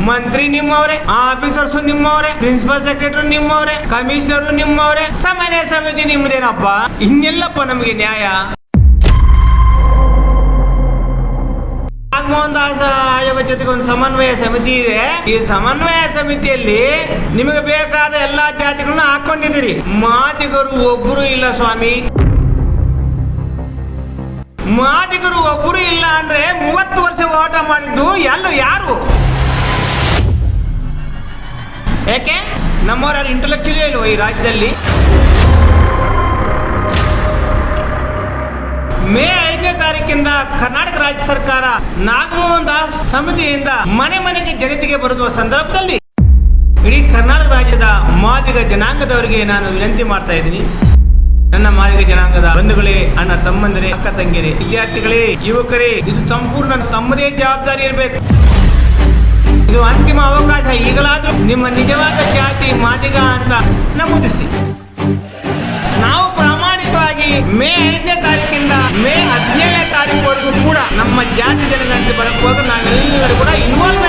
ಮಂತ್ರಿ ನಿಮ್ಮವ್ರೆ, ಆಫೀಸರ್ಸ್ ನಿಮ್ಮವ್ರೆ, principal secretary ನಿಮ್ಮವ್ರೆ, ಕಮಿಷನರ್ ನಿಮ್ಮವ್ರೆ, ಸಮನ್ವಯ ಸಮಿತಿ ನಿಮ್ದೇನಪ್ಪ ಇನ್ನೆಲ್ಲಪ್ಪ ನಮಗೆ ನ್ಯಾಯ? ನಾಗಮೋಹನ್ ಆಯೋಗ ಜೊತೆಗೆ ಒಂದು ಸಮನ್ವಯ ಸಮಿತಿ ಇದೆ. ಈ ಸಮನ್ವಯ ಸಮಿತಿಯಲ್ಲಿ ನಿಮಗೆ ಬೇಕಾದ ಎಲ್ಲಾ ಜಾತಿಗಳನ್ನ ಹಾಕೊಂಡಿದ್ದೀರಿ. ಮಾದಿಗರು ಒಬ್ಬರು ಇಲ್ಲ ಸ್ವಾಮಿ. ಮಾದಿಗರು ಒಬ್ಬರು ಇಲ್ಲ ಅಂದ್ರೆ ಮೂವತ್ತು ವರ್ಷ ಹೋರಾಟ ಮಾಡಿದ್ದು ಎಲ್ಲೂ ಯಾರು? ಯಾಕೆ ನಮ್ಮವ್ರು ಯಾರು ಇಂಟೆಲೆಕ್ಚುಲಿ ಈ ರಾಜ್ಯದಲ್ಲಿ? ಮೇ ಐದನೇ ತಾರೀಕಿಂದ ಕರ್ನಾಟಕ ರಾಜ್ಯ ಸರ್ಕಾರ ನಾಗಮೋಹನ್ ದಾಸ್ ಸಮಿತಿಯಿಂದ ಮನೆ ಮನೆಗೆ ಜನತೆಗೆ ಬರುವ ಸಂದರ್ಭದಲ್ಲಿ ಇಡೀ ಕರ್ನಾಟಕ ರಾಜ್ಯದ ಮಾದಿಗ ಜನಾಂಗದವರಿಗೆ ನಾನು ವಿನಂತಿ ಮಾಡ್ತಾ ಇದ್ದೀನಿ. ನನ್ನ ಮಾದಿಗ ಜನಾಂಗದ ಬಂಧುಗಳೇ, ಅಣ್ಣ ತಮ್ಮಂದಿರೇ, ಅಕ್ಕ ತಂಗಿರೇ ವಿದ್ಯಾರ್ಥಿಗಳೇ, ಯುವಕರೇ, ಇದು ಸಂಪೂರ್ಣ ತಮ್ಮದೇ ಜವಾಬ್ದಾರಿ ಇರಬೇಕು. ಇದು ಅಂತಿಮ ಅವಕಾಶ. ಈಗಲಾದ್ರೂ ನಿಮ್ಮ ನಿಜವಾದ ಜಾತಿ ಮಾದಿಗ ಅಂತ ನಮೂದಿಸಿ. ನಾವು ಪ್ರಾಮಾಣಿಕವಾಗಿ ಮೇ ಐದನೇ ತಾರೀಕಿಂದ ಮೇ ಹದಿನೇಳನೇ ತಾರೀಕುವರೆಗೂ ಕೂಡ ನಮ್ಮ ಜಾತಿ ಜನಗಣತಿ ಬರಕ್ ಹೋದ್ರೆ ನಾವೆಲ್ಲರೂ ಕೂಡ ಇನ್ವಾಲ್ವ್ಮೆಂಟ್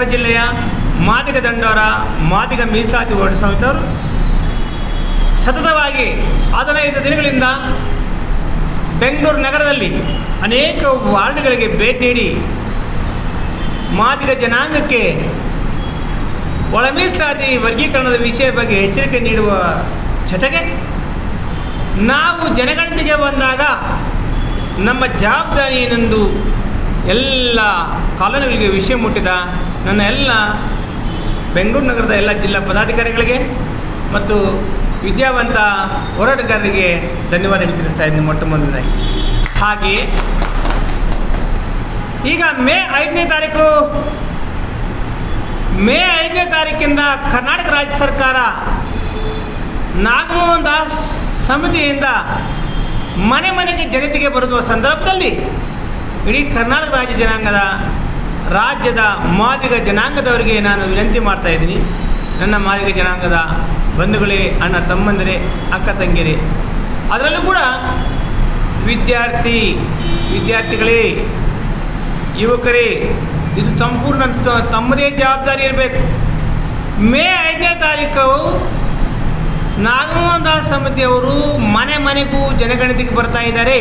ನಗರ ಜಿಲ್ಲೆಯ ಮಾದಿಗ ದಂಡೋರ, ಮಾದಿಗ ಮೀಸಲಾತಿ ಸಮಿತಿಯವರು ಸತತವಾಗಿ ಹದಿನೈದು ದಿನಗಳಿಂದ ಬೆಂಗಳೂರು ನಗರದಲ್ಲಿ ಅನೇಕ ವಾರ್ಡ್ಗಳಿಗೆ ಭೇಟಿ ನೀಡಿ ಮಾದಿಗ ಜನಾಂಗಕ್ಕೆ ಒಳ ಮೀಸಲಾತಿ ವರ್ಗೀಕರಣದ ವಿಷಯ ಬಗ್ಗೆ ಎಚ್ಚರಿಕೆ ನೀಡುವ ಜೊತೆಗೆ ನಾವು ಜನಗಣತಿಗೆ ಬಂದಾಗ ನಮ್ಮ ಜವಾಬ್ದಾರಿ ಏನೆಂದು ಎಲ್ಲ ಕಾಲೋನಿಗಳಿಗೆ ವಿಷಯ ಮುಟ್ಟಿದ ನನ್ನ ಎಲ್ಲ ಬೆಂಗಳೂರು ನಗರದ ಎಲ್ಲ ಜಿಲ್ಲಾ ಪದಾಧಿಕಾರಿಗಳಿಗೆ ಮತ್ತು ವಿದ್ಯಾವಂತ ಹೋರಾಟಗಾರರಿಗೆ ಧನ್ಯವಾದ ತಿಳಿಸ್ತಾ ಇದ್ದೀನಿ ಮೊಟ್ಟ ಮೊದಲನೇ. ಹಾಗೆ ಈಗ ಮೇ ಐದನೇ ತಾರೀಕು, ಮೇ ಐದನೇ ತಾರೀಕಿಂದ ಕರ್ನಾಟಕ ರಾಜ್ಯ ಸರ್ಕಾರ ನಾಗಮೋಹನ್ ದಾಸ್ ಸಮಿತಿಯಿಂದ ಮನೆ ಮನೆಗೆ ಜನತೆಗೆ ಬರುವ ಸಂದರ್ಭದಲ್ಲಿ ಇಡೀ ಕರ್ನಾಟಕ ರಾಜ್ಯ ಜನಾಂಗದ ರಾಜ್ಯದ ಮಾದಿಗ ಜನಾಂಗದವರಿಗೆ ನಾನು ವಿನಂತಿ ಮಾಡ್ತಾ ಇದ್ದೀನಿ. ನನ್ನ ಮಾದಿಗ ಜನಾಂಗದ ಬಂಧುಗಳೇ, ಅಣ್ಣ ತಮ್ಮಂದಿರೇ, ಅಕ್ಕ ತಂಗಿರೇ, ಅದರಲ್ಲೂ ಕೂಡ ವಿದ್ಯಾರ್ಥಿ, ವಿದ್ಯಾರ್ಥಿಗಳೇ, ಯುವಕರೇ, ಇದು ಸಂಪೂರ್ಣ ತಮ್ಮದೇ ಜವಾಬ್ದಾರಿ ಇರಬೇಕು. ಮೇ ಐದನೇ ತಾರೀಕು ನಾಗಮೋಹನ್ ದಾಸ್ ಸಮಿತಿಯವರು ಮನೆ ಮನೆಗೂ ಜನಗಣತಿಗೆ ಬರ್ತಾ ಇದ್ದಾರೆ.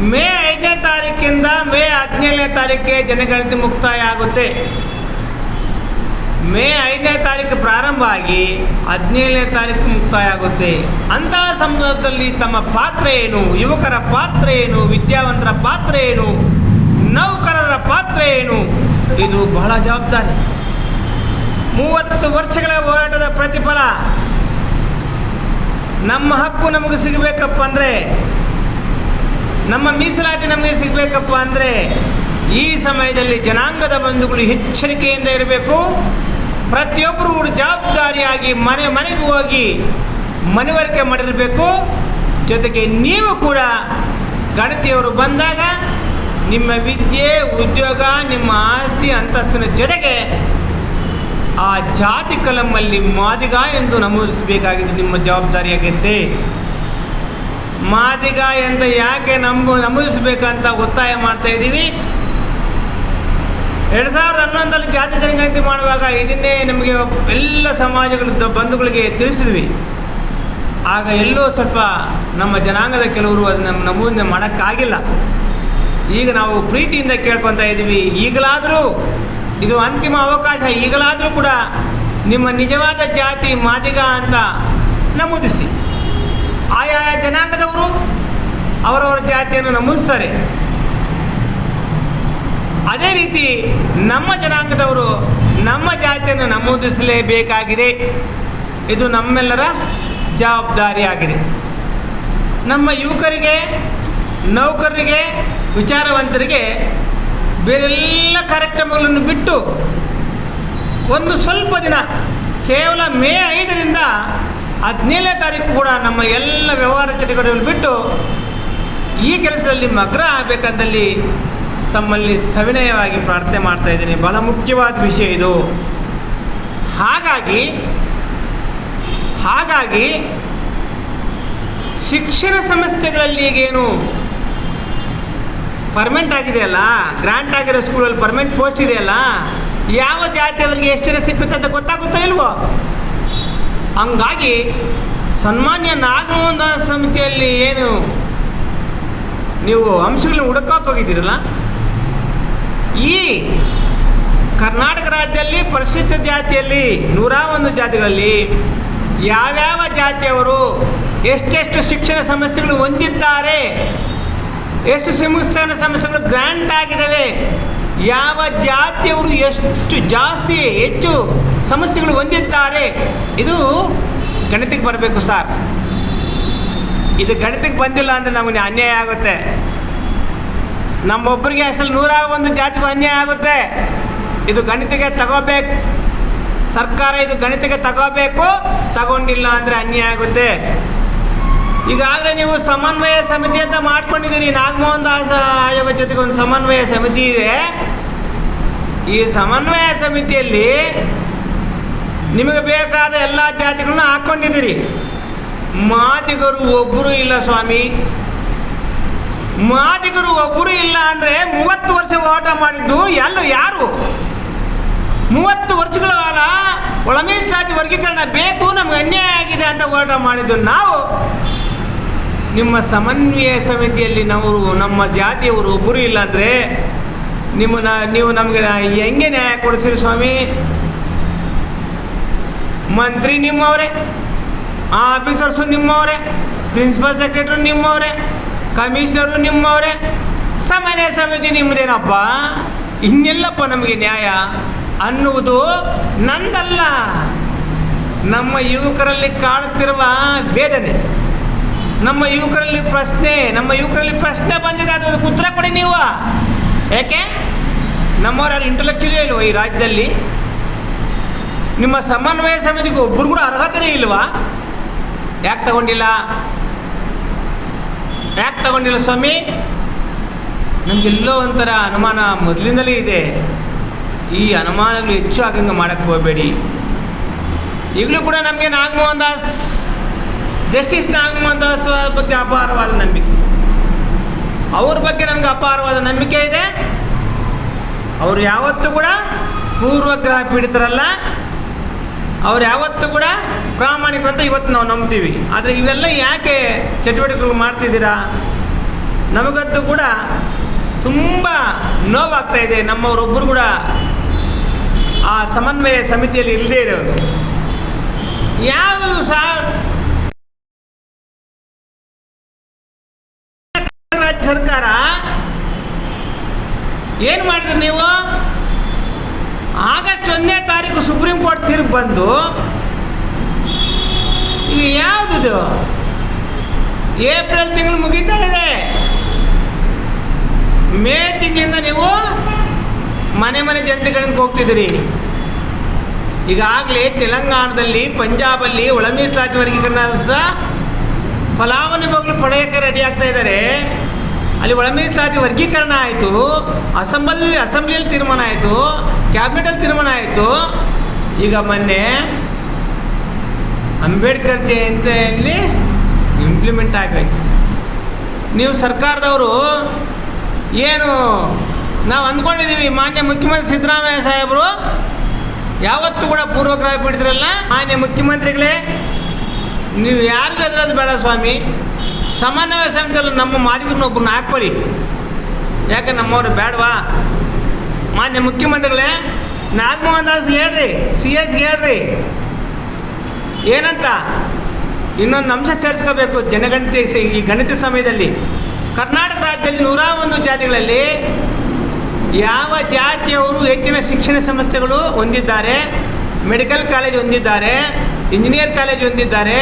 ಮೇ ಐದನೇ ತಾರೀಕಿಂದ ಮೇ ಹದಿನೇಳನೇ ತಾರೀಕಿಗೆ ಜನಗಣತಿ ಮುಕ್ತಾಯ ಆಗುತ್ತೆ. ಮೇ ಐದನೇ ತಾರೀಕು ಪ್ರಾರಂಭ ಆಗಿ ಹದಿನೇಳನೇ ತಾರೀಕು ಮುಕ್ತಾಯ ಆಗುತ್ತೆ. ಅಂತಹ ಸಂದರ್ಭದಲ್ಲಿ ತಮ್ಮ ಪಾತ್ರ ಏನು? ಯುವಕರ ಪಾತ್ರ ಏನು? ವಿದ್ಯಾವಂತರ ಪಾತ್ರ ಏನು? ನೌಕರರ ಪಾತ್ರ ಏನು? ಇದು ಬಹಳ ಜವಾಬ್ದಾರಿ. ಮೂವತ್ತು ವರ್ಷಗಳ ಹೋರಾಟದ ಪ್ರತಿಫಲ. ನಮ್ಮ ಹಕ್ಕು ನಮಗೆ ಸಿಗಬೇಕಪ್ಪ ಅಂದರೆ ನಮ್ಮ ಮೀಸಲಾತಿ ನಮಗೆ ಸಿಗಬೇಕಪ್ಪ ಅಂದರೆ ಈ ಸಮಯದಲ್ಲಿ ಜನಾಂಗದ ಬಂಧುಗಳು ಎಚ್ಚರಿಕೆಯಿಂದ ಇರಬೇಕು. ಪ್ರತಿಯೊಬ್ಬರು ಜವಾಬ್ದಾರಿಯಾಗಿ ಮನೆ ಮನೆಗೆ ಹೋಗಿ ಮನವರಿಕೆ ಮಾಡಿರಬೇಕು. ಜೊತೆಗೆ ನೀವು ಕೂಡ ಗಣತಿಯವರು ಬಂದಾಗ ನಿಮ್ಮ ವಿದ್ಯೆ, ಉದ್ಯೋಗ, ನಿಮ್ಮ ಆಸ್ತಿ, ಅಂತಸ್ತಿನ ಜೊತೆಗೆ ಆ ಜಾತಿ ಕಲಮಲ್ಲಿ ಮಾದಿಗ ಎಂದು ನಮೂದಿಸಬೇಕಾಗಿದೆ ನಿಮ್ಮ ಜವಾಬ್ದಾರಿಯಾಗೈತೆ. ಮಾದಿಗ ಎಂದು ಯಾಕೆ ನಂಬು ನಮೂದಿಸಬೇಕಂತ ಒತ್ತಾಯ ಮಾಡ್ತಾ ಇದ್ದೀವಿ. ಎರಡು ಸಾವಿರದ ಹನ್ನೊಂದರಲ್ಲಿ ಜಾತಿ ಜನಗಣತಿ ಮಾಡುವಾಗ ಇದನ್ನೇ ನಮಗೆ ಎಲ್ಲ ಸಮಾಜಗಳ ಬಂಧುಗಳಿಗೆ ತಿಳಿಸಿದ್ವಿ. ಆಗ ಎಲ್ಲೋ ಸ್ವಲ್ಪ ನಮ್ಮ ಜನಾಂಗದ ಕೆಲವರು ಅದನ್ನ ನಮೂದನೆ ಮಾಡೋಕ್ಕಾಗಿಲ್ಲ. ಈಗ ನಾವು ಪ್ರೀತಿಯಿಂದ ಕೇಳ್ಕೊತಾ ಇದ್ದೀವಿ. ಈಗಲಾದರೂ ಇದು ಅಂತಿಮ ಅವಕಾಶ. ಈಗಲಾದರೂ ಕೂಡ ನಿಮ್ಮ ನಿಜವಾದ ಜಾತಿ ಮಾದಿಗ ಅಂತ ನಮೂದಿಸಿ. ಆಯಾ ಜನಾಂಗದವರು ಅವರವರ ಜಾತಿಯನ್ನು ನಮೂದಿಸ್ತಾರೆ. ಅದೇ ರೀತಿ ನಮ್ಮ ಜನಾಂಗದವರು ನಮ್ಮ ಜಾತಿಯನ್ನು ನಮೂದಿಸಲೇಬೇಕಾಗಿದೆ. ಇದು ನಮ್ಮೆಲ್ಲರ ಜವಾಬ್ದಾರಿಯಾಗಿದೆ. ನಮ್ಮ ಯುವಕರಿಗೆ, ನೌಕರರಿಗೆ, ವಿಚಾರವಂತರಿಗೆ ಬೇರೆಲ್ಲ ಕಾರ್ಯಕ್ರಮಗಳನ್ನು ಬಿಟ್ಟು ಒಂದು ಸ್ವಲ್ಪ ದಿನ, ಕೇವಲ ಮೇ ಐದರಿಂದ ಹದಿನೇಳನೇ ತಾರೀಕು ಕೂಡ ನಮ್ಮ ಎಲ್ಲ ವ್ಯವಹಾರ ಚಟುವಟಿಕೆಗಳು ಬಿಟ್ಟು ಈ ಕೆಲಸದಲ್ಲಿ ಮಗ್ರ ಆಗಬೇಕಂದಲ್ಲಿ ತಮ್ಮಲ್ಲಿ ಸವಿನಯವಾಗಿ ಪ್ರಾರ್ಥನೆ ಮಾಡ್ತಾ ಇದ್ದೀನಿ. ಬಹಳ ಮುಖ್ಯವಾದ ವಿಷಯ ಇದು. ಹಾಗಾಗಿ ಹಾಗಾಗಿ ಶಿಕ್ಷಣ ಸಂಸ್ಥೆಗಳಲ್ಲಿ ಈಗೇನು ಪರ್ಮೆಂಟ್ ಆಗಿದೆಯಲ್ಲ ಗ್ರಾಂಟ್ ಆಗಿರೋ ಸ್ಕೂಲಲ್ಲಿ ಪರ್ಮೆಂಟ್ ಪೋಸ್ಟ್ ಇದೆಯಲ್ಲ ಯಾವ ಜಾತಿಯವರಿಗೆ ಎಷ್ಟು ಜನ ಸಿಕ್ಕುತ್ತೆ ಅಂತ ಗೊತ್ತಾಗುತ್ತೋ ಇಲ್ವೋ? ಹಂಗಾಗಿ ಸನ್ಮಾನ್ಯ ನಾಗಮೋಹನ ಸಮಿತಿಯಲ್ಲಿ ಏನು ನೀವು ಅಂಶಗಳನ್ನ ಹುಡುಕಕ್ಕೆ ಹೋಗಿದ್ದೀರಲ್ಲ, ಈ ಕರ್ನಾಟಕ ರಾಜ್ಯದಲ್ಲಿ ಪರಿಶಿಷ್ಟ ಜಾತಿಯಲ್ಲಿ ನೂರ ಒಂದು ಜಾತಿಗಳಲ್ಲಿ ಯಾವ್ಯಾವ ಜಾತಿಯವರು ಎಷ್ಟೆಷ್ಟು ಶಿಕ್ಷಣ ಸಮಸ್ಯೆಗಳು ಹೊಂದಿದ್ದಾರೆ, ಎಷ್ಟು ಶಿಕ್ಷಣ ಸಮಸ್ಯೆಗಳು ಗ್ರ್ಯಾಂಟ್ ಆಗಿದ್ದಾವೆ ಯಾವ ಜಾತಿಯವರು ಎಷ್ಟು ಜಾಸ್ತಿ ಹೆಚ್ಚು ಸಮಸ್ಯೆಗಳು ಹೊಂದಿದ್ದಾರೆ? ಇದು ಗಣಿತಕ್ಕೆ ಬರಬೇಕು ಸರ್. ಇದು ಗಣಿತಕ್ಕೆ ಬಂದಿಲ್ಲ ಅಂದರೆ ನಮಗೆ ಅನ್ಯಾಯ ಆಗುತ್ತೆ. ನಮ್ಮೊಬ್ಬರಿಗೆ ಅಷ್ಟಲ್ಲಿ ನೂರ ಒಂದು ಜಾತಿಗೂ ಅನ್ಯಾಯ ಆಗುತ್ತೆ. ಇದು ಗಣಿತಕ್ಕೆ ತಗೋಬೇಕು. ಸರ್ಕಾರ ಇದು ಗಣಿತಕ್ಕೆ ತಗೋಬೇಕು. ತಗೊಂಡಿಲ್ಲ ಅಂದರೆ ಅನ್ಯಾಯ ಆಗುತ್ತೆ. ಈಗಾಗಲೇ ನೀವು ಸಮನ್ವಯ ಸಮಿತಿ ಅಂತ ಮಾಡ್ಕೊಂಡಿದ್ದೀರಿ. ನಾಗಮೋಹನ್ ದಾಸ್ ಆಯೋಗ ಜೊತೆಗೆ ಒಂದು ಸಮನ್ವಯ ಸಮಿತಿ ಇದೆ. ಈ ಸಮನ್ವಯ ಸಮಿತಿಯಲ್ಲಿ ನಿಮಗೆ ಬೇಕಾದ ಎಲ್ಲ ಜಾತಿಗಳನ್ನ ಹಾಕ್ಕೊಂಡಿದ್ದೀರಿ ಮಾದಿಗರು ಒಬ್ಬರು ಇಲ್ಲ ಸ್ವಾಮಿ. ಮಾದಿಗರು ಒಬ್ಬರು ಇಲ್ಲ ಅಂದರೆ ಮೂವತ್ತು ವರ್ಷ ಹೋರಾಟ ಮಾಡಿದ್ದು ಎಲ್ಲೂ ಯಾರು? ಮೂವತ್ತು ವರ್ಷಗಳ ಕಾಲ ಒಳ ಜಾತಿ ವರ್ಗೀಕರಣ ಬೇಕು, ನಮ್ಗೆ ಅನ್ಯಾಯ ಆಗಿದೆ ಅಂತ ಹೋರಾಟ ಮಾಡಿದ್ದು ನಾವು. ನಿಮ್ಮ ಸಮನ್ವಯ ಸಮಿತಿಯಲ್ಲಿ ನಾವು ನಮ್ಮ ಜಾತಿಯವರು ಒಬ್ಬರು ಇಲ್ಲಾಂದರೆ ನಿಮ್ಮನ್ನ, ನೀವು ನಮಗೆ ಹೆಂಗೆ ನ್ಯಾಯ ಕೊಡಿಸಿರಿ ಸ್ವಾಮಿ? ಮಂತ್ರಿ ನಿಮ್ಮವರೇ ಆಫೀಸರ್ಸು ನಿಮ್ಮವರೇ, ಪ್ರಿನ್ಸಿಪಲ್ ಸೆಕ್ರೆಟರಿ ನಿಮ್ಮವರೇ, ಕಮಿಷನರು ನಿಮ್ಮವರೇ, ಸಮನ್ವಯ ಸಮಿತಿ ನಿಮ್ಮದೇನಪ್ಪ ಇನ್ನೆಲ್ಲಪ್ಪ ನಮಗೆ ನ್ಯಾಯ ಅನ್ನುವುದು ನಂದಲ್ಲ. ನಮ್ಮ ಯುವಕರಲ್ಲಿ ಕಾಡುತ್ತಿರುವ ವೇದನೆ. ನಮ್ಮ ಯುವಕರಲ್ಲಿ ಪ್ರಶ್ನೆ, ನಮ್ಮ ಯುವಕರಲ್ಲಿ ಪ್ರಶ್ನೆ ಬಂದಿದೆ, ಅದು ಉತ್ತರ ಕೊಡಿ ನೀವು. ಯಾಕೆ ನಮ್ಮವ್ರು ಯಾರು ಇಂಟೆಲೆಕ್ಚುಲಿ ಇಲ್ವ ಈ ರಾಜ್ಯದಲ್ಲಿ? ನಿಮ್ಮ ಸಮನ್ವಯ ಸಮಿತಿಗೂ ಒಬ್ಬರು ಕೂಡ ಅರ್ಹತೆನೇ ಇಲ್ವಾ? ಯಾಕೆ ತಗೊಂಡಿಲ್ಲ? ಯಾಕೆ ತಗೊಂಡಿಲ್ಲ ಸ್ವಾಮಿ? ನಮಗೆಲ್ಲೋ ಒಂಥರ ಅನುಮಾನ ಮೊದಲಿಂದಲೇ ಇದೆ. ಈ ಅನುಮಾನಗಳು ಹೆಚ್ಚು ಆಗಂಗೆ ಮಾಡೋಕ್ಕೆ ಹೋಗಬೇಡಿ. ಈಗಲೂ ಕೂಡ ನಮಗೆ ನಾಗಮೋಹನ್ ದಾಸ್ ಜಸ್ಟಿಸ್ ನಾಗಮೋಹನ್ ಬಗ್ಗೆ ಅಪಾರವಾದ ನಂಬಿಕೆ. ಅವ್ರ ಬಗ್ಗೆ ನಮ್ಗೆ ಅಪಾರವಾದ ನಂಬಿಕೆ ಇದೆ. ಅವರು ಯಾವತ್ತೂ ಕೂಡ ಪೂರ್ವಗ್ರಹ ಪೀಡಿತರಲ್ಲ. ಅವ್ರು ಯಾವತ್ತೂ ಕೂಡ ಪ್ರಾಮಾಣಿಕರು ಅಂತ ಇವತ್ತು ನಾವು ನಂಬ್ತೀವಿ. ಆದರೆ ಇವೆಲ್ಲ ಯಾಕೆ ಚಟುವಟಿಕೆಗಳು ಮಾಡ್ತಿದ್ದೀರಾ? ನಮಗಂತೂ ಕೂಡ ತುಂಬ ನೋವಾಗ್ತಾ ಇದೆ. ನಮ್ಮವರೊಬ್ಬರು ಕೂಡ ಆ ಸಮನ್ವಯ ಸಮಿತಿಯಲ್ಲಿ ಇಲ್ಲದೇ ಇರೋರು. ಯಾವುದು ಸಹ ರಾಜ್ಯ ಸರ್ಕಾರ ಏನು ಮಾಡಿದ್ರಿ ನೀವು? ಆಗಸ್ಟ್ ಒಂದನೇ ತಾರೀಕು ಸುಪ್ರೀಂ ಕೋರ್ಟ್ ತೀರ್ಪು ಬಂದು ಈಗ ಯಾವುದಿದು? ಏಪ್ರಿಲ್ ತಿಂಗಳು ಮುಗೀತಾ ಇದೆ. ಮೇ ತಿಂಗಳಿಂದ ನೀವು ಮನೆ ಮನೆ ಜನತೆಗಳಿಗೆ ಹೋಗ್ತಿದ್ದೀರಿ. ಈಗಾಗಲೇ ತೆಲಂಗಾಣದಲ್ಲಿ, ಪಂಜಾಬಲ್ಲಿ, ಒಳ ಮೀಸಲಾತಿ ವರ್ಗೀಕರಣದ ಫಲಾನುಭವಿಗಳು ಪಡೆಯೋಕ್ಕೆ ರೆಡಿ ಆಗ್ತಾ ಇದ್ದಾರೆ. ಅಲ್ಲಿ ಒಳಮೀಸಲಾತಿ ವರ್ಗೀಕರಣ ಆಯಿತು. ಅಸೆಂಬ್ಲಿ, ಅಸೆಂಬ್ಲಿಯಲ್ಲಿ ತೀರ್ಮಾನ ಆಯಿತು. ಕ್ಯಾಬಿನೆಟಲ್ಲಿ ತೀರ್ಮಾನ ಆಯಿತು. ಈಗ ಮೊನ್ನೆ ಅಂಬೇಡ್ಕರ್ ಜಯಂತಿಯಲ್ಲಿ ಇಂಪ್ಲಿಮೆಂಟ್ ಆಗಬೇಕು ನೀವು ಸರ್ಕಾರದವರು ಏನು ನಾವು ಅಂದ್ಕೊಂಡಿದ್ದೀವಿ ಮಾನ್ಯ ಮುಖ್ಯಮಂತ್ರಿ ಸಿದ್ದರಾಮಯ್ಯ ಸಾಹೇಬರು. ಯಾವತ್ತೂ ಕೂಡ ಪೂರ್ವಗ್ರಹ ಬಿಡ್ತಿರಲ್ಲ ಮಾನ್ಯ ಮುಖ್ಯಮಂತ್ರಿಗಳೇ. ನೀವು ಯಾರಿಗೂ ಅದರದ್ದು ಬೇಡ ಸ್ವಾಮಿ. ಸಮನ್ವಯ ಸಮಿತಿಯಲ್ಲಿ ನಮ್ಮ ಮಾಲೀಕರನ್ನ ಒಬ್ಬರನ್ನ ಹಾಕ್ಕೊಳ್ಳಿ. ಯಾಕೆ ನಮ್ಮವ್ರು ಬೇಡವಾ ಮಾನ್ಯ ಮುಖ್ಯಮಂತ್ರಿಗಳೇ, ನಾಗಮೋಹನ್ ದಾಸ್ ಹೇಳ್ರಿ, ಸಿ ಎಸ್ ಹೇಳ್ರಿ. ಏನಂತ? ಇನ್ನೊಂದು ಅಂಶ ಸೇರಿಸ್ಕೋಬೇಕು ಜನಗಣತಿ ಈ ಗಣಿತ ಸಮಯದಲ್ಲಿ. ಕರ್ನಾಟಕ ರಾಜ್ಯದಲ್ಲಿ ನೂರ ಒಂದು ಜಾತಿಗಳಲ್ಲಿ ಯಾವ ಜಾತಿಯವರು ಹೆಚ್ಚಿನ ಶಿಕ್ಷಣ ಸಂಸ್ಥೆಗಳು ಹೊಂದಿದ್ದಾರೆ, ಮೆಡಿಕಲ್ ಕಾಲೇಜ್ ಹೊಂದಿದ್ದಾರೆ ಇಂಜಿನಿಯರ್ ಕಾಲೇಜ್ ಹೊಂದಿದ್ದಾರೆ.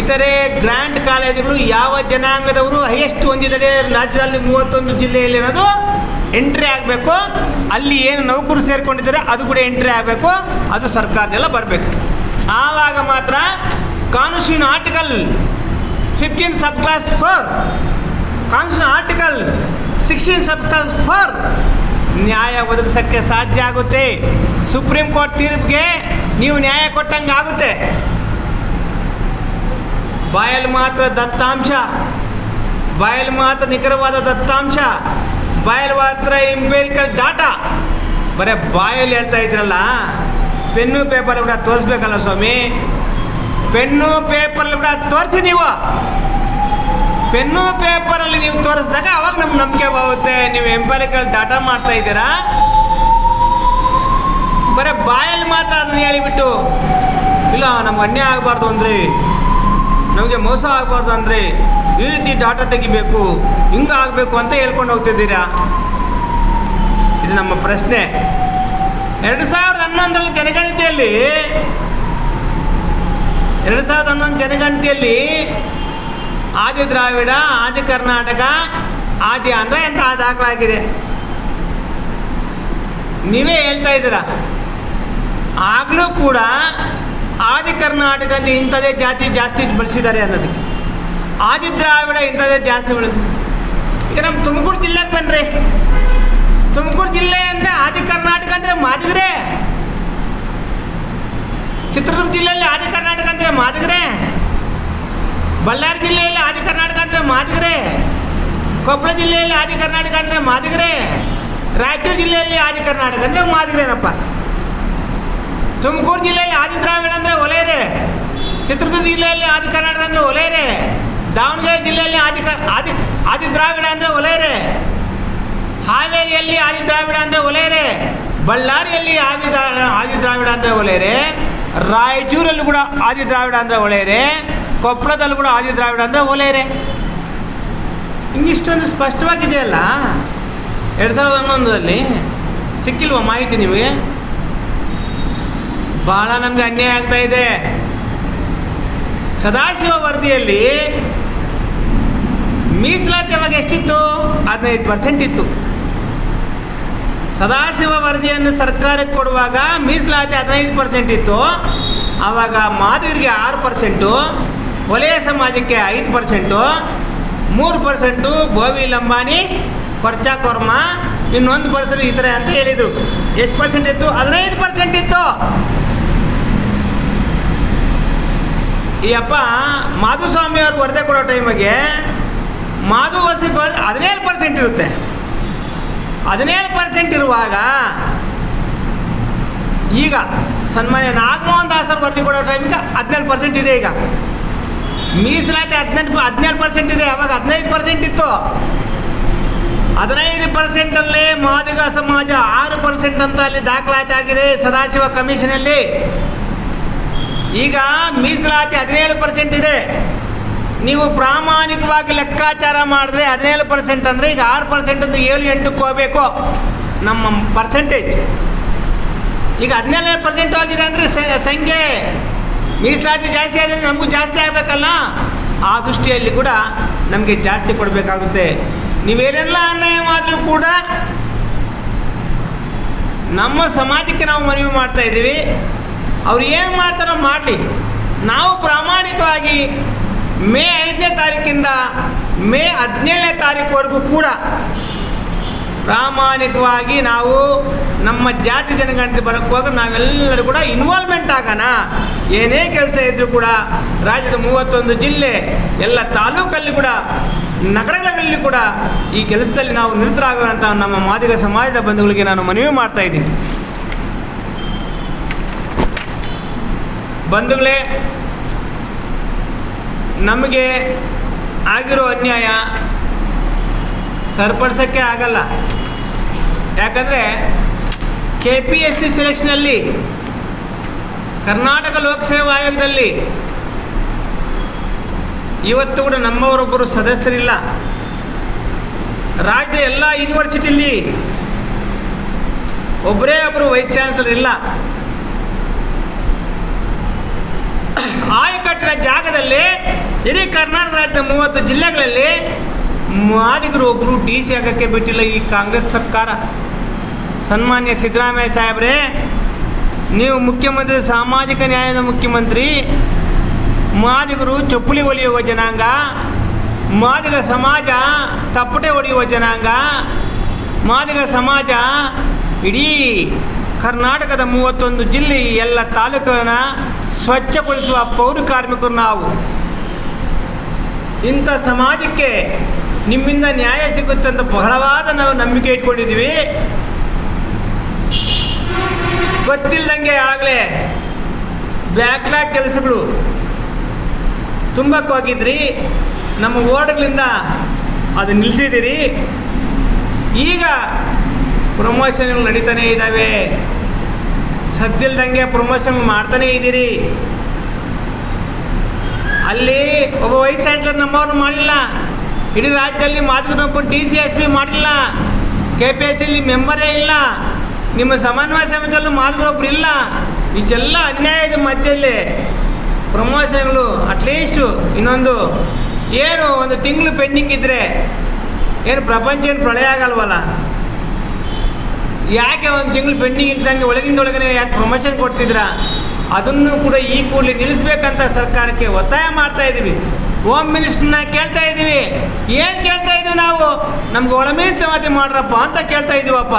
ಇತರೆ ಗ್ರ್ಯಾಂಡ್ ಕಾಲೇಜುಗಳು ಯಾವ ಜನಾಂಗದವರು ಹೈಯೆಸ್ಟ್ ಹೊಂದಿದ್ದಾರೆ, ರಾಜ್ಯದಲ್ಲಿ ಮೂವತ್ತೊಂದು ಜಿಲ್ಲೆಯಲ್ಲಿ ಅನ್ನೋದು ಎಂಟ್ರಿ ಆಗಬೇಕು. ಅಲ್ಲಿ ಏನು ನೌಕರು ಸೇರಿಕೊಂಡಿದ್ದಾರೆ, ಅದು ಕೂಡ ಎಂಟ್ರಿ ಆಗಬೇಕು. ಅದು ಸರ್ಕಾರದೆಲ್ಲ ಬರಬೇಕು. ಆವಾಗ ಮಾತ್ರ constitution article fifteen sub clause four constitution article sixteen sub clause four ನ್ಯಾಯ ಒದಗಿಸೋಕ್ಕೆ ಸಾಧ್ಯ ಆಗುತ್ತೆ. ಸುಪ್ರೀಂ ಕೋರ್ಟ್ ತೀರ್ಪಿಗೆ ನೀವು ನ್ಯಾಯ ಕೊಟ್ಟಂಗೆ ಆಗುತ್ತೆ. ಬಾಯಲ್ಲಿ ಮಾತ್ರ ದತ್ತಾಂಶ, ಬಾಯಲ್ಲಿ ಮಾತ್ರ ನಿಖರವಾದ ದತ್ತಾಂಶ, ಬಾಯಲ್ಲಿ ಮಾತ್ರ ಇಂಪೇರಿಕಲ್ ಡಾಟಾ ಬರೀ ಬಾಯಲ್ಲಿ ಹೇಳ್ತಾ ಇದ್ರಲ್ಲ ಪೆನ್ನು ಪೇಪರ್ ಕೂಡ ತೋರಿಸ್ಬೇಕಲ್ಲ ಸ್ವಾಮಿ? ಪೆನ್ನು ಪೇಪರ್ ಕೂಡ ತೋರಿಸಿ ನೀವು. ಪೆನ್ನು ಪೇಪರಲ್ಲಿ ನೀವು ತೋರಿಸಿದಾಗ ಅವಾಗ ನಮ್ಗೆ ನಂಬಿಕೆ ಬರುತ್ತೆ ನೀವು ಎಂಪರಿಕಲ್ ಡಾಟಾ ಮಾಡ್ತಾ ಇದ್ದೀರಾ? ಬರೀ ಬಾಯಲ್ಲಿ ಮಾತ್ರ ಅದನ್ನ ಹೇಳಿಬಿಟ್ಟು, ಇಲ್ಲ, ನಮ್ಗೆ ಅನ್ಯಾಯ ಆಗಬಾರ್ದು ಅಂದ್ರಿ, ನಮಗೆ ಮೋಸ ಆಗಬಾರ್ದು ಅಂದರೆ ಈ ರೀತಿ ಡಾಟಾ ತೆಗಿಬೇಕು, ಹಿಂಗೆ ಆಗಬೇಕು ಅಂತ ಹೇಳ್ಕೊಂಡು ಹೋಗ್ತಿದ್ದೀರಾ? ಇದು ನಮ್ಮ ಪ್ರಶ್ನೆ. ಎರಡು ಸಾವಿರದ ಹನ್ನೊಂದರಲ್ಲಿ ಜನಗಣತಿಯಲ್ಲಿ, ಎರಡು ಸಾವಿರದ ಹನ್ನೊಂದು ಜನಗಣತಿಯಲ್ಲಿ ಆದಿ ದ್ರಾವಿಡ, ಆದಿ ಕರ್ನಾಟಕ, ಆದಿ ಆಂಧ್ರ ಎಂತ ದಾಖಲಾಗಿದೆ? ನೀವೇ ಹೇಳ್ತಾ ಇದ್ದೀರ? ಆಗಲೂ ಕೂಡ ಆದಿ ಕರ್ನಾಟಕ ಅಂತ ಇಂಥದೇ ಜಾತಿ ಜಾಸ್ತಿ ಬಳಸಿದ್ದಾರೆ ಅನ್ನೋದಕ್ಕೆ. ಆದಿ ದ್ರಾವಿಡ ಇಂಥದೇ ಜಾಸ್ತಿ ಬಳಸಿ. ಈಗ ನಮ್ಮ ತುಮಕೂರು ಜಿಲ್ಲೆಗೆ ಬನ್ರಿ. ತುಮಕೂರು ಜಿಲ್ಲೆ ಅಂದರೆ ಆದಿ ಕರ್ನಾಟಕ ಅಂದರೆ ಮಾದಿಗರೇ. ಚಿತ್ರದುರ್ಗ ಜಿಲ್ಲೆಯಲ್ಲಿ ಆದಿ ಕರ್ನಾಟಕ ಅಂದರೆ ಮಾದಿಗರೇ. ಬಳ್ಳಾರಿ ಜಿಲ್ಲೆಯಲ್ಲಿ ಆದಿ ಕರ್ನಾಟಕ ಅಂದರೆ ಮಾದಿಗರೇ. ಕೊಪ್ಪಳ ಜಿಲ್ಲೆಯಲ್ಲಿ ಆದಿ ಕರ್ನಾಟಕ ಅಂದರೆ ಮಾದಿಗರೇ. ರಾಯಚೂರು ಜಿಲ್ಲೆಯಲ್ಲಿ ಆದಿ ಕರ್ನಾಟಕ ಅಂದರೆ ಮಾದಿಗರೇನಪ್ಪ. ತುಮಕೂರು ಜಿಲ್ಲೆಯಲ್ಲಿ ಆದಿ ದ್ರಾವಿಡ ಅಂದರೆ ಒಲೆಯರೆ. ಚಿತ್ರದುರ್ಗ ಜಿಲ್ಲೆಯಲ್ಲಿ ಆದಿ ಕರ್ನಾಟಕ ಅಂದರೆ ಒಲೆಯರೆ. ದಾವಣಗೆರೆ ಜಿಲ್ಲೆಯಲ್ಲಿ ಆದಿ ಆದಿ ಆದಿ ದ್ರಾವಿಡ ಅಂದರೆ ಒಲೆಯರೆ. ಹಾವೇರಿಯಲ್ಲಿ ಆದಿ ದ್ರಾವಿಡ ಅಂದರೆ ಒಲೆಯರೆ. ಬಳ್ಳಾರಿಯಲ್ಲಿ ಆದಿ ಆದಿ ದ್ರಾವಿಡ ಅಂದರೆ ಒಲೆಯರೆ. ರಾಯಚೂರಲ್ಲಿ ಕೂಡ ಆದಿ ದ್ರಾವಿಡ ಅಂದರೆ ಒಲೆಯರೆ. ಕೊಪ್ಪಳದಲ್ಲಿ ಕೂಡ ಆದಿ ದ್ರಾವಿಡ ಅಂದರೆ ಓಲೇರೆ. ಹಿಂಗಿಷ್ಟೊಂದು ಸ್ಪಷ್ಟವಾಗಿದೆಯಲ್ಲ? ಎರಡು ಸಾವಿರದ ಹನ್ನೊಂದರಲ್ಲಿ ಸಿಕ್ಕಿಲ್ವ ಮಾಹಿತಿ ನಿಮಗೆ? ಭಾಳ ನಮಗೆ ಅನ್ಯಾಯ ಆಗ್ತಾ ಇದೆ. ಸದಾಶಿವ ವರದಿಯಲ್ಲಿ ಮೀಸಲಾತಿ ಅವಾಗ ಎಷ್ಟಿತ್ತು? ಹದಿನೈದು ಪರ್ಸೆಂಟ್ ಇತ್ತು. ಸದಾಶಿವ ವರದಿಯನ್ನು ಸರ್ಕಾರಕ್ಕೆ ಕೊಡುವಾಗ ಮೀಸಲಾತಿ ಹದಿನೈದು ಪರ್ಸೆಂಟ್ ಇತ್ತು. ಆವಾಗ ಮಾದಿಗರಿಗೆ ಆರು ಪರ್ಸೆಂಟು ವಲಯ ಸಮಾಜಕ್ಕೆ ಐದು ಪರ್ಸೆಂಟು, ಮೂರು ಪರ್ಸೆಂಟು ಬೋವಿ ಲಂಬಾನಿ ಕೊರ್ಚಾ ಕೊರ್ಮ, ಇನ್ನೊಂದು ಪರ್ಸೆಂಟ್ ಈ ಥರ ಅಂತ ಹೇಳಿದರು. ಎಷ್ಟು ಪರ್ಸೆಂಟ್ ಇತ್ತು? ಹದಿನೈದು ಪರ್ಸೆಂಟ್ ಇತ್ತು. ಈ ಅಪ್ಪ ಮಾಧುಸ್ವಾಮಿ ಅವರು ವರದಿ ಕೊಡೋ ಟೈಮಿಗೆ ಮಾಧು ವಸಿಕ ಹದಿನೇಳು ಪರ್ಸೆಂಟ್ ಇರುತ್ತೆ. ಹದಿನೇಳು ಪರ್ಸೆಂಟ್ ಇರುವಾಗ ಈಗ ಸನ್ಮಾನ್ಯ ನಾಗಮೋಹನ್ ದಾಸರು ವರದಿ ಕೊಡೋ ಟೈಮಿಗೆ ಹದಿನೇಳು ಪರ್ಸೆಂಟ್ ಇದೆ ಈಗ. ಮೀಸಲಾತಿ ಹದಿನೆಂಟು ಹದಿನೇಳು ಪರ್ಸೆಂಟ್ ಇದೆ. ಅವಾಗ ಹದಿನೈದು ಪರ್ಸೆಂಟ್ ಇತ್ತು. ಹದಿನೈದು ಪರ್ಸೆಂಟಲ್ಲೇ ಮಾದಿಗ ಸಮಾಜ ಆರು ಪರ್ಸೆಂಟ್ ಅಂತ ಅಲ್ಲಿ ದಾಖಲಾತಿ ಆಗಿದೆ ಸದಾಶಿವ ಕಮಿಷನಲ್ಲಿ. ಈಗ ಮೀಸಲಾತಿ ಹದಿನೇಳು ಪರ್ಸೆಂಟ್ ಇದೆ. ನೀವು ಪ್ರಾಮಾಣಿಕವಾಗಿ ಲೆಕ್ಕಾಚಾರ ಮಾಡಿದ್ರೆ ಹದಿನೇಳು ಪರ್ಸೆಂಟ್ ಅಂದರೆ ಈಗ ಆರು ಪರ್ಸೆಂಟ್ ಅಂದರೆ ಏಳು ಎಂಟಕ್ಕೆ ಹೋಗಬೇಕು ನಮ್ಮ ಪರ್ಸೆಂಟೇಜ್ ಈಗ ಹದಿನೇಳು ಪರ್ಸೆಂಟ್ ಆಗಿದೆ ಅಂದರೆ ಸಂಖ್ಯೆ ಮೀಸಲಾತಿ ಜಾಸ್ತಿ ಆದರೆ ನಮಗೂ ಜಾಸ್ತಿ ಆಗಬೇಕಲ್ಲ? ಆ ದೃಷ್ಟಿಯಲ್ಲಿ ಕೂಡ ನಮಗೆ ಜಾಸ್ತಿ ಕೊಡಬೇಕಾಗುತ್ತೆ. ನೀವೇನೆಲ್ಲ ಅನ್ಯಾಯ ಮಾಡಿದ್ರೂ ಕೂಡ ನಮ್ಮ ಸಮಾಜಕ್ಕೆ ನಾವು ಮನವಿ ಮಾಡ್ತಾ ಇದ್ದೀವಿ. ಅವ್ರು ಏನು ಮಾಡ್ತಾರೋ ಮಾಡಲಿ. ನಾವು ಪ್ರಾಮಾಣಿಕವಾಗಿ ಮೇ ಐದನೇ ತಾರೀಕಿಂದ ಮೇ ಹದಿನೇಳನೇ ತಾರೀಕುವರೆಗೂ ಕೂಡ ಪ್ರಾಮಾಣಿಕವಾಗಿ ನಾವು ನಮ್ಮ ಜಾತಿ ಜನಗಣತಿ ಬರಕ್ಕೆ ಹೋಗಿ ನಾವೆಲ್ಲರೂ ಕೂಡ ಇನ್ವಾಲ್ವ್ಮೆಂಟ್ ಆಗೋಣ. ಏನೇ ಕೆಲಸ ಇದ್ದರೂ ಕೂಡ ರಾಜ್ಯದ ಮೂವತ್ತೊಂದು ಜಿಲ್ಲೆ, ಎಲ್ಲ ತಾಲೂಕಲ್ಲಿ ಕೂಡ, ನಗರಗಳಲ್ಲಿ ಕೂಡ ಈ ಕೆಲಸದಲ್ಲಿ ನಾವು ನಿರತರಾಗುವಂಥ ನಮ್ಮ ಮಾದಿಗ ಸಮಾಜದ ಬಂಧುಗಳಿಗೆ ನಾನು ಮನವಿ ಮಾಡ್ತಾ ಇದ್ದೀನಿ. ಬಂಧುಗಳೇ, ನಮಗೆ ಆಗಿರೋ ಅನ್ಯಾಯ ಸರಿಪಡಿಸೋಕ್ಕೆ ಆಗಲ್ಲ. ಯಾಕಂದರೆ ಕೆ ಪಿ ಎಸ್ ಸಿ ಸೆಲೆಕ್ಷನಲ್ಲಿ ಕರ್ನಾಟಕ ಲೋಕಸೇವಾ ಆಯೋಗದಲ್ಲಿ ಇವತ್ತು ಕೂಡ ನಮ್ಮವರೊಬ್ಬರು ಸದಸ್ಯರಿಲ್ಲ. ರಾಜ್ಯದ ಎಲ್ಲ ಯೂನಿವರ್ಸಿಟಿಲಿ ಒಬ್ಬರೇ ಒಬ್ಬರು ವೈಸ್ ಚಾನ್ಸಲರ್ ಇಲ್ಲ. ಆಯಕಟ್ಟಿನ ಜಾಗದಲ್ಲಿ ಇಡೀ ಕರ್ನಾಟಕ ರಾಜ್ಯದ ಮೂವತ್ತು ಜಿಲ್ಲೆಗಳಲ್ಲಿ ಮಾದಿಗರು ಒಬ್ಬರು ಡಿ ಸಿ ಆಗೋಕ್ಕೆ ಬಿಟ್ಟಿಲ್ಲ ಈ ಕಾಂಗ್ರೆಸ್ ಸರ್ಕಾರ. ಸನ್ಮಾನ್ಯ ಸಿದ್ದರಾಮಯ್ಯ ಸಾಹೇಬ್ರೆ, ನೀವು ಮುಖ್ಯಮಂತ್ರಿ, ಸಾಮಾಜಿಕ ನ್ಯಾಯದ ಮುಖ್ಯಮಂತ್ರಿ, ಮಾದಿಗರು ಚಪ್ಪಲಿ ಹೊಲಿಯುವ ಜನಾಂಗ, ಮಾದಿಗ ಸಮಾಜ ತಪ್ಪಟೆ ಹೊಡೆಯುವ ಜನಾಂಗ, ಮಾದಿಗ ಸಮಾಜ ಇಡೀ ಕರ್ನಾಟಕದ ಮೂವತ್ತೊಂದು ಜಿಲ್ಲೆ ಎಲ್ಲ ತಾಲೂಕನ್ನ ಸ್ವಚ್ಛಗೊಳಿಸುವ ಪೌರ ಕಾರ್ಮಿಕರು ನಾವು. ಇಂಥ ಸಮಾಜಕ್ಕೆ ನಿಮ್ಮಿಂದ ನ್ಯಾಯ ಸಿಗುತ್ತೆ ಅಂತ ಬಹಳವಾದ ನಾವು ನಂಬಿಕೆ ಇಟ್ಕೊಂಡಿದ್ದೀವಿ. ಗೊತ್ತಿಲ್ಲದಂಗೆ ಆಗಲೇ ಬ್ಯಾಕ್ಲಾಗ್ ಕೆಲಸಗಳು ತುಂಬಕ್ಕೆ ಹೋಗಿದ್ರಿ ನಮ್ಮ ವಾರ್ಡ್ಗಳಿಂದ ಅದು ನಿಲ್ಲಿಸಿದ್ದೀರಿ ಈಗ ಪ್ರಮೋಷನ್ಗಳು ನಡೀತಾನೆ ಇದ್ದಾವೆ. ಸದ್ದಿಲ್ದಂಗೆ ಪ್ರಮೋಷನ್ ಮಾಡ್ತಾನೇ ಇದ್ದೀರಿ. ಅಲ್ಲಿ ಒಬ್ಬ ವಯಸ್ಸಾಯ್ತು ನಮ್ಮವ್ರನ್ನ ಮಾಡಿಲ್ಲ. ಇಡೀ ರಾಜ್ಯದಲ್ಲಿ ಮಾತುಕತೆ ಡಿ ಸಿ ಎಸ್ ಪಿ ಮಾಡಲಿಲ್ಲ. ಕೆ ಪಿ ಎಸ್ ಸಿಲಿ ಮೆಂಬರೇ ಇಲ್ಲ. ನಿಮ್ಮ ಸಮನ್ವಯ ಸಮಿತಿಯಲ್ಲೂ ಮಾತುಕರೊಬ್ರು ಇಲ್ಲ. ಇಷ್ಟೆಲ್ಲ ಅನ್ಯಾಯದ ಮಧ್ಯದಲ್ಲಿ. ಪ್ರಮೋಷನ್ಗಳು ಅಟ್ಲೀಸ್ಟು ಇನ್ನೊಂದು ಏನು ಒಂದು ತಿಂಗಳು ಪೆಂಡಿಂಗ್ ಇದ್ದರೆ ಏನು ಪ್ರಪಂಚ ಏನು ಪ್ರಳಯ ಆಗಲ್ವಲ್ಲ. ಯಾಕೆ ಒಂದು ತಿಂಗಳು ಪೆಂಡಿಂಗ್ ಇದ್ದಂಗೆ ಒಳಗಿಂದ ಒಳಗನೆ ಯಾಕೆ ಪ್ರಮೋಷನ್ ಕೊಡ್ತಿದ್ರ ಅದನ್ನು ಕೂಡ ಈ ಕೂಡಲೇ ನಿಲ್ಲಿಸ್ಬೇಕಂತ ಸರ್ಕಾರಕ್ಕೆ ಒತ್ತಾಯ ಮಾಡ್ತಾ ಇದ್ದೀವಿ ಹೋಮ್ ಮಿನಿಸ್ಟರ್ನ ಕೇಳ್ತಾ ಇದ್ದೀವಿ. ಏನು ಕೇಳ್ತಾ ಇದ್ದೀವಿ ನಾವು? ನಮ್ಗೆ ಒಳ ಸಮಾಧಿ ಮಾಡ್ರಪ್ಪ ಅಂತ ಕೇಳ್ತಾ ಇದ್ದೀವಪ್ಪ.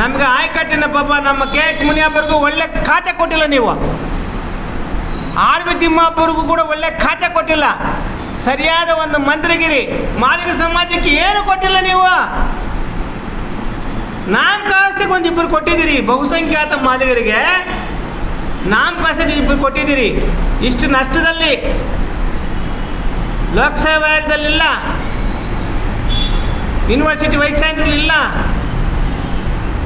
ನಮ್ಗೆ ಆಯ್ಕಟ್ಟಿನ ಪಾಪ ನಮ್ಮ ಕೆ ಎಚ್ ಮುನಿಯಪ್ಪರಿಗೂ ಒಳ್ಳೆ ಖಾತೆ ಕೊಟ್ಟಿಲ್ಲ ನೀವು. ಆರ್ ಬಿ ತಿಮ್ಮಪ್ಪರಿಗೂ ಕೂಡ ಒಳ್ಳೆ ಖಾತೆ ಕೊಟ್ಟಿಲ್ಲ. ಸರಿಯಾದ ಒಂದು ಮಂತ್ರಿಗಿರಿ ಮಾಲಿಕ ಸಮಾಜಕ್ಕೆ ಏನು ಕೊಟ್ಟಿಲ್ಲ ನೀವು? ನಾಮಕಾಸ್ತಿಗೆ ಒಂದು ಇಬ್ಬರು ಕೊಟ್ಟಿದ್ದೀರಿ, ಬಹುಸಂಖ್ಯಾತ ಮಾದಿಗರಿಗೆ. ನಾಮಕಾಸ್ತಿಗೆ ಇಬ್ಬರು ಕೊಟ್ಟಿದ್ದೀರಿ. ಇಷ್ಟು ನಷ್ಟದಲ್ಲಿ ಲೋಕಸಭಾ ಆಯೋಗದಲ್ಲಿಲ್ಲ ಯೂನಿವರ್ಸಿಟಿ ವೈಸ್ ಚಾನ್ಸಲರ್ ಇಲ್ಲ.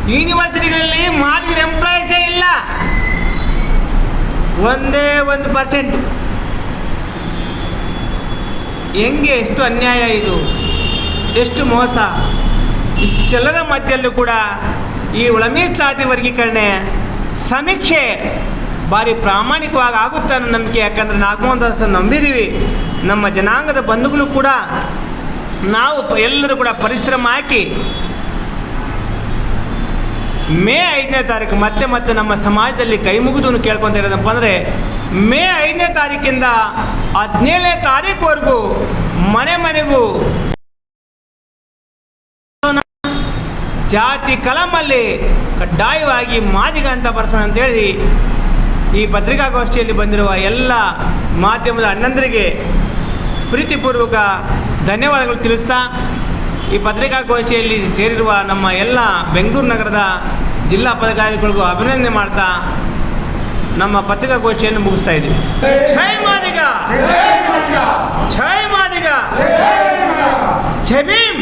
ಯೂನಿವರ್ಸಿಟಿಗಳಲ್ಲಿ ಮಾದಿಗರ ಎಂಪ್ಲಾಯೀಸೇ ಇಲ್ಲ. ಒಂದೇ ಒಂದು ಪರ್ಸೆಂಟ್ ಹೆಂಗೆ ಎಷ್ಟು ಅನ್ಯಾಯ ಇದು? ಎಷ್ಟು ಮೋಸ? ಇಷ್ಟೆಲ್ಲರ ಮಧ್ಯಲ್ಲೂ ಕೂಡ ಈ ಒಳ ವರ್ಗೀಕರಣೆ ವರ್ಗೀಕರಣ ಸಮೀಕ್ಷೆ ಭಾರಿ ಪ್ರಾಮಾಣಿಕವಾಗಿ ಆಗುತ್ತೆ ಅನ್ನೋ ನಂಬಿಕೆ. ಯಾಕಂದರೆ ನಾಗಮೋಹನ್ ದಾಸ್ ನಂಬಿದ್ದೀವಿ ನಮ್ಮ ಜನಾಂಗದ ಬಂಧುಗಳು ಕೂಡ ನಾವು ಎಲ್ಲರೂ ಕೂಡ ಪರಿಶ್ರಮ ಹಾಕಿ ಮೇ ಐದನೇ ತಾರೀಕು ಮತ್ತೆ ಮತ್ತೆ ನಮ್ಮ ಸಮಾಜದಲ್ಲಿ ಕೈ ಮುಗಿದು ಕೇಳ್ಕೊತ ಇರೋದಪ್ಪ ಅಂದರೆ ಮೇ ಐದನೇ ತಾರೀಕಿಂದ ಹದಿನೇಳನೇ ತಾರೀಕುವರೆಗೂ ಮನೆ ಮನೆಗೂ ಜಾತಿ ಕಲಮಲ್ಲಿ ಕಡ್ಡಾಯವಾಗಿ ಮಾದಿಗ ಅಂತ ಬರ್ಸೋಣ ಅಂತೇಳಿ ಈ ಪತ್ರಿಕಾಗೋಷ್ಠಿಯಲ್ಲಿ ಬಂದಿರುವ ಎಲ್ಲ ಮಾಧ್ಯಮದ ಅಣ್ಣಂದರಿಗೆ ಪ್ರೀತಿಪೂರ್ವಕ ಧನ್ಯವಾದಗಳು ತಿಳಿಸ್ತಾ ಈ ಪತ್ರಿಕಾಗೋಷ್ಠಿಯಲ್ಲಿ ಸೇರಿರುವ ನಮ್ಮ ಎಲ್ಲ ಬೆಂಗಳೂರು ನಗರದ ಜಿಲ್ಲಾ ಪದಾಧಿಕಾರಿಗಳಿಗೂ ಅಭಿನಂದನೆ ಮಾಡ್ತಾ ನಮ್ಮ ಪತ್ರಿಕಾಗೋಷ್ಠಿಯನ್ನು ಮುಗಿಸ್ತಾ ಇದ್ದೀವಿ ಜೈ ಮಾದಿಗ! ಜೈ ಮಾದಿಗ! ಜೈ ಭೀಮ್!